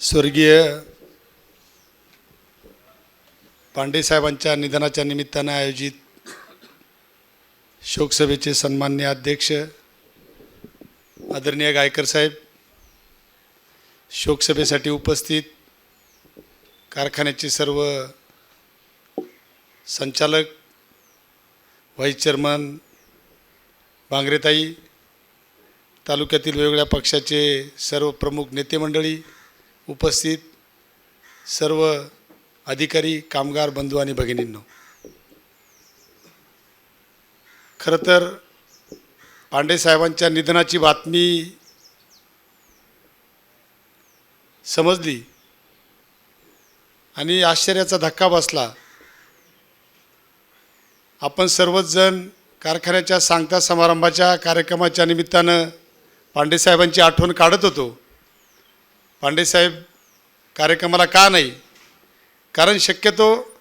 स्वर्गीय पांडेसाहेबांच्या निधनाच्या निमित्तानं आयोजित शोकसभेचे सन्मान्य अध्यक्ष आदरणीय गायकर साहेब शोकसभेसाठी उपस्थित कारखान्याचे सर्व संचालक व्हाईस चेअरमन बांगरेताई तालुक्यातील वेगवेगळ्या पक्षाचे सर्व प्रमुख नेते मंडळी उपस्थित सर्व अधिकारी कामगार बंधू आणि भगिनींनो. खरं तर पांडेसाहेबांच्या निधनाची बातमी समजली आणि आश्चर्याचा धक्का बसला. आपण सर्वच जण कारखान्याच्या सांगता समारंभाच्या कार्यक्रमाच्या निमित्तानं पांडेसाहेबांची आठवण काढत होतो. पांडेसाहेब कार्यक्रमाला का नाही? कारण शक्यतो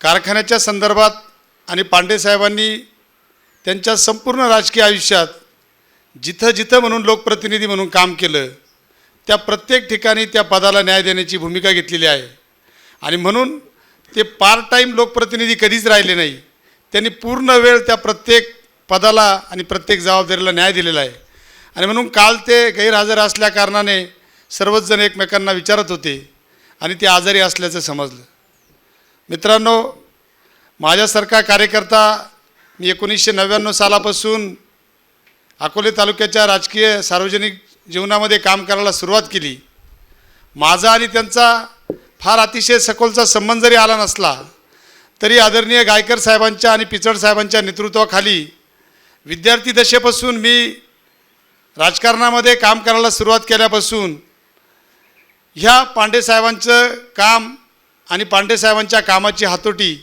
कारखान्याच्या संदर्भात आणि पांडेसाहेबांनी त्यांच्या संपूर्ण राजकीय आयुष्यात जिथं जिथं म्हणून लोकप्रतिनिधी म्हणून काम केलं त्या प्रत्येक ठिकाणी त्या पदाला न्याय देण्याची भूमिका घेतलेली आहे. आणि म्हणून ते पार्ट टाईम लोकप्रतिनिधी कधीच राहिले नाही. त्यांनी पूर्ण वेळ त्या प्रत्येक पदाला आणि प्रत्येक जबाबदारीला न्याय दिलेला आहे. आणि म्हणून काल ते गैरहजर असल्या कारणाने सर्वच जण एकमेकांना विचारत होते आणि ते आजारी असल्याचं समजलं. मित्रांनो माझ्यासारखा कार्यकर्ता मी एकोणीसशे नव्याण्णव सालापासून अकोले तालुक्याच्या राजकीय सार्वजनिक जीवनामध्ये काम करायला सुरुवात केली. माझा आणि त्यांचा फार अतिशय सखोलचा संबंध जरी आला नसला तरी आदरणीय गायकर साहेबांच्या आणि पिचड साहेबांच्या नेतृत्वाखाली विद्यार्थी दशेपासून मी राजकारणामध्ये काम करायला सुरुवात केल्यापासून ह्या पांडेसाहेबांचं काम आणि पांडेसाहेबांच्या कामाची हातोटी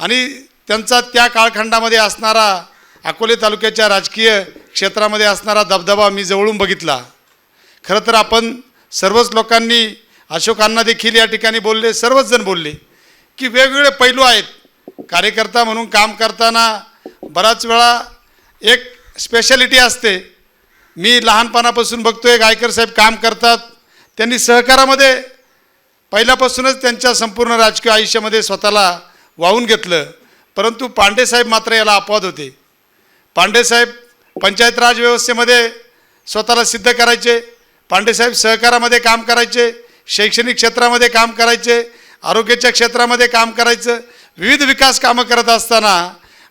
आणि त्यांचा त्या काळखंडामध्ये असणारा अकोले तालुक्याच्या राजकीय क्षेत्रामध्ये असणारा दबदबा मी जवळून बघितला. खरं तर आपण सर्वच लोकांनी अशोकांना देखील या ठिकाणी बोलले सर्वच जण बोलले की वेगवेगळे पैलू आहेत. कार्यकर्ता म्हणून काम करताना बराच वेळा एक स्पेशालिटी असते. मी लहानपणापासून बघतोय गायकर साहेब काम करतात. त्यांनी सहकारामध्ये पहिल्यापासूनच त्यांच्या संपूर्ण राजकीय आयुष्यामध्ये स्वतःला वाहून घेतलं. परंतु पांडेसाहेब मात्र याला अपवाद होते. पांडेसाहेब पंचायत राज व्यवस्थेमध्ये स्वतःला सिद्ध करायचे. पांडेसाहेब सहकारामध्ये काम करायचे शैक्षणिक क्षेत्रामध्ये काम करायचे आरोग्याच्या क्षेत्रामध्ये काम करायचं विविध विकास कामं करत असताना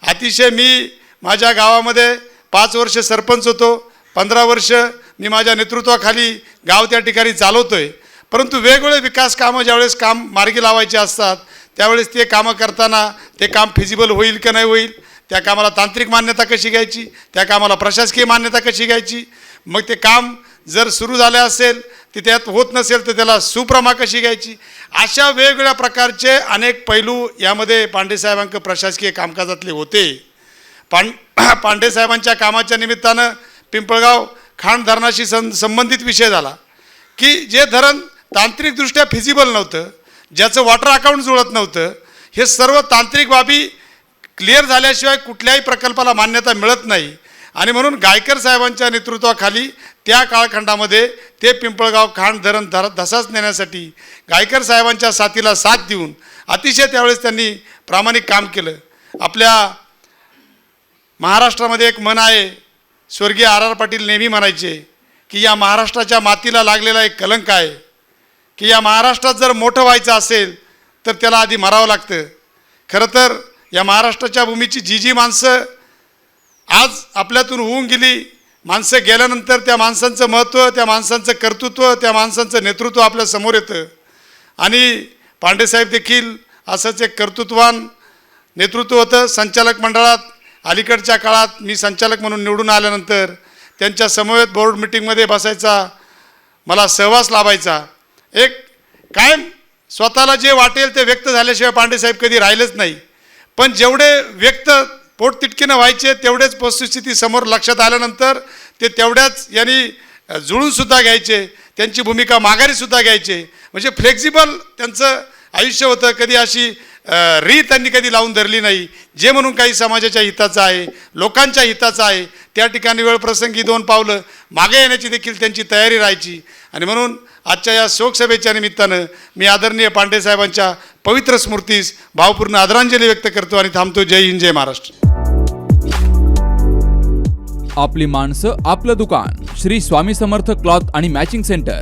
अतिशय मी माझ्या गावामध्ये पाच वर्ष सरपंच होतो. पंधरा वर्ष मी माझ्या नेतृत्वाखाली गाव त्या ठिकाणी चालवतो आहे परंतु वेगवेगळे विकास कामं ज्यावेळेस काम मार्गी लावायचे असतात त्यावेळेस ते कामं करताना ते काम फिजिबल होईल का नाही होईल त्या कामाला तांत्रिक मान्यता कशी घ्यायची त्या कामाला प्रशासकीय मान्यता कशी घ्यायची मग ते काम जर सुरू झाले असेल ते त्यात होत नसेल तर त्याला सुप्रमा कशी घ्यायची? अशा वेगवेगळ्या प्रकारचे अनेक पैलू यामध्ये पांडेसाहेबांक प्रशासकीय कामकाजातले होते. पां पांडेसाहेबांच्या कामाच्या निमित्तानं पिंपळगाव खाण धरणाशी सं संबंधित विषय झाला की जे धरण तांत्रिकदृष्ट्या फिजिबल नव्हतं ज्याचं वॉटर अकाउंट जुळत नव्हतं हे सर्व तांत्रिक बाबी क्लिअर झाल्याशिवाय कुठल्याही प्रकल्पाला मान्यता मिळत नाही. आणि म्हणून गायकर साहेबांच्या नेतृत्वाखाली त्या काळखंडामध्ये ते पिंपळगाव खांड धरण धर धसाच नेण्यासाठी गायकर साहेबांच्या साथीला साथ देऊन अतिशय त्यावेळेस त्यांनी प्रामाणिक काम केलं. आपल्या महाराष्ट्रामध्ये एक मन आहे स्वर्गीय आर आर पाटील नेहमी म्हणायचे की या महाराष्ट्राच्या मातीला लागलेला एक कलंक आहे. की या महाराष्ट्रात जर मोठं व्हायचं असेल तर त्याला आधी मरावं लागतं. खरं तर या महाराष्ट्राच्या भूमीची जी जी माणसं आज आपल्यातून होऊन गेली माणसं गेल्यानंतर त्या माणसांचं महत्त्व त्या माणसांचं कर्तृत्व त्या माणसांचं नेतृत्व आपल्यासमोर येतं. आणि पांडेसाहेब देखील असंच एक कर्तृत्वान नेतृत्व होतं. संचालक मंडळात अलीकडच्या काळात मी संचालक म्हणून निवडून आल्यानंतर त्यांच्या समवेत बोर्ड मिटिंगमध्ये बसायचा मला सहवास लाभायचा. एक कायम स्वतःला जे वाटेल ते व्यक्त झाल्याशिवाय पांडेसाहेब कधी राहिलेच नाही. पण जेवढे व्यक्त पोट तिटकीनं व्हायचे तेवढेच वस्तुस्थिती समोर लक्षात आल्यानंतर ते तेवढ्याच यांनी जुळूनसुद्धा घ्यायचे त्यांची भूमिका माघारीसुद्धा घ्यायचे. म्हणजे फ्लेक्झिबल त्यांचं आयुष्य होतं कधी अशी री त्यांनी कधी लावून धरली नाही. जे म्हणून काही समाजाच्या हिताचं आहे लोकांच्या हिताचं आहे त्या ठिकाणी वेळप्रसंगी दोन पावलं मागे येण्याची देखील त्यांची तयारी राहायची. आणि म्हणून आजच्या या शोकसभेच्या निमित्तानं मी आदरणीय पांडे साहेबांच्या पवित्र स्मृतीस भावपूर्ण आदरांजली व्यक्त करतो आणि थांबतो. जय हिंद जय महाराष्ट्र. आपली माणसं आपलं दुकान. श्री स्वामी समर्थ क्लॉथ आणि मॅचिंग सेंटर.